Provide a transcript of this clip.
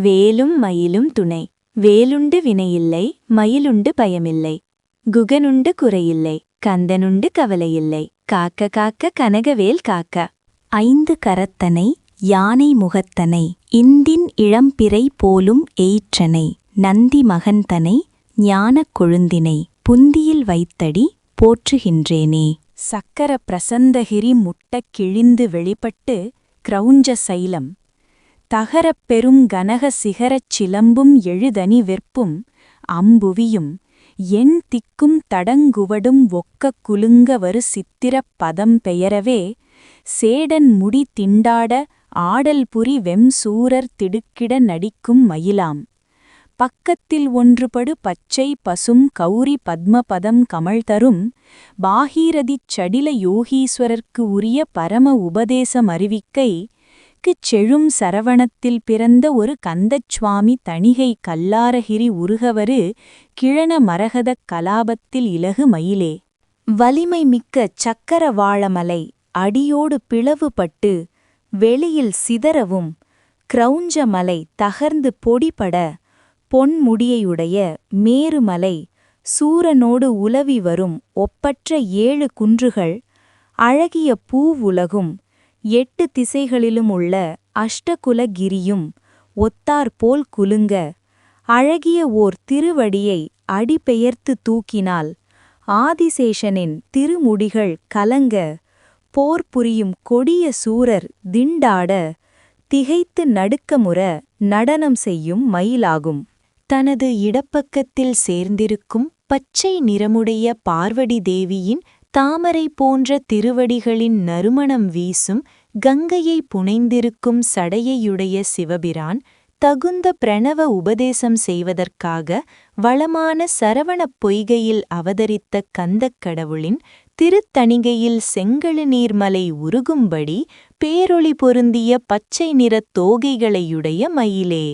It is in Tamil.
வேலும் மயிலும் துணை. வேலுண்டு வினையில்லை மயிலுண்டு பயமில்லை. குகனுண்டு குறையில்லை கந்தனுண்டு கவலையில்லை. காக்க காக்க கனகவேல் காக்க. ஐந்து கரத்தனை யானை முகத்தனை இந்தின் இளம்பிறை போலும் எயிற்றனை நந்தி மகன்தனை ஞானக் கொழுந்தினை புந்தியில் வைத்தடி போற்றுகின்றேனே. சக்கர பிரசந்தகிரி முட்டக் கிழிந்து வெளிப்பட்டு கிரௌஞ்ச சைலம் தகரப் பெரும் கனக சிகரச் சிலம்பும் எழுதனி வெற்பும் அம்புவியும் என் திக்கும் தடங்குவடும் ஒக்கக் குலுங்கவரு சித்திரப் பதம் பெயரவே சேடன் முடி திண்டாட ஆடல் புரி வெம்சூரர் திடுக்கிட நடிக்கும் மயிலாம். பக்கத்தில் ஒன்றுபடு பச்சை பசும் கௌரி பத்மபதம் கமழ்தரும் பாகீரதிச் சடில யோகீஸ்வரர்க்கு உரிய பரம உபதேசம் அறிவிக்கை தெற்குச் செழும் சரவணத்தில் பிறந்த ஒரு கந்தச்சுவாமி தணிகை கல்லாரகிரி உருகவரு கிழன மரகதக் கலாபத்தில் இலகு மயிலே. வலிமை மிக்க சக்கர வாழமலை அடியோடு பிளவுபட்டு வெளியில் சிதறவும் கிரௌஞ்ச மலை தகர்ந்து பொடிபட பொன்முடியையுடைய மேருமலை சூரனோடு உலவி வரும் ஒப்பற்ற ஏழு குன்றுகள் அழகிய பூவுலகும் எட்டு திசைகளிலும் உள்ள அஷ்டகுல கிரியும் ஒத்தாற்போல் குலுங்க. அழகிய ஓர் திருவடியை அடிபெயர்த்து தூக்கினால் ஆதிசேஷனின் திருமுடிகள் கலங்க. போர் புரியும் கொடிய சூரர் திண்டாட திகைத்து நடுக்கமுற நடனம் செய்யும் மயிலாகும். தனது இடப்பக்கத்தில் சேர்ந்திருக்கும் பச்சை நிறமுடைய பார்வடி தேவியின் தாமரை போன்ற திருவடிகளின் நறுமணம் வீசும் கங்கையை புனைந்திருக்கும் சடையையுடைய சிவபிரான் தகுந்த பிரணவ உபதேசம் செய்வதற்காக வளமான சரவணப் பொய்கையில் அவதரித்த கந்தக் கடவுளின் திருத்தணிகையில் செங்கழு நீர்மலை உருகும்படி பேரொளி பொருந்திய பச்சை நிறத் தோகைகளையுடைய மயிலே.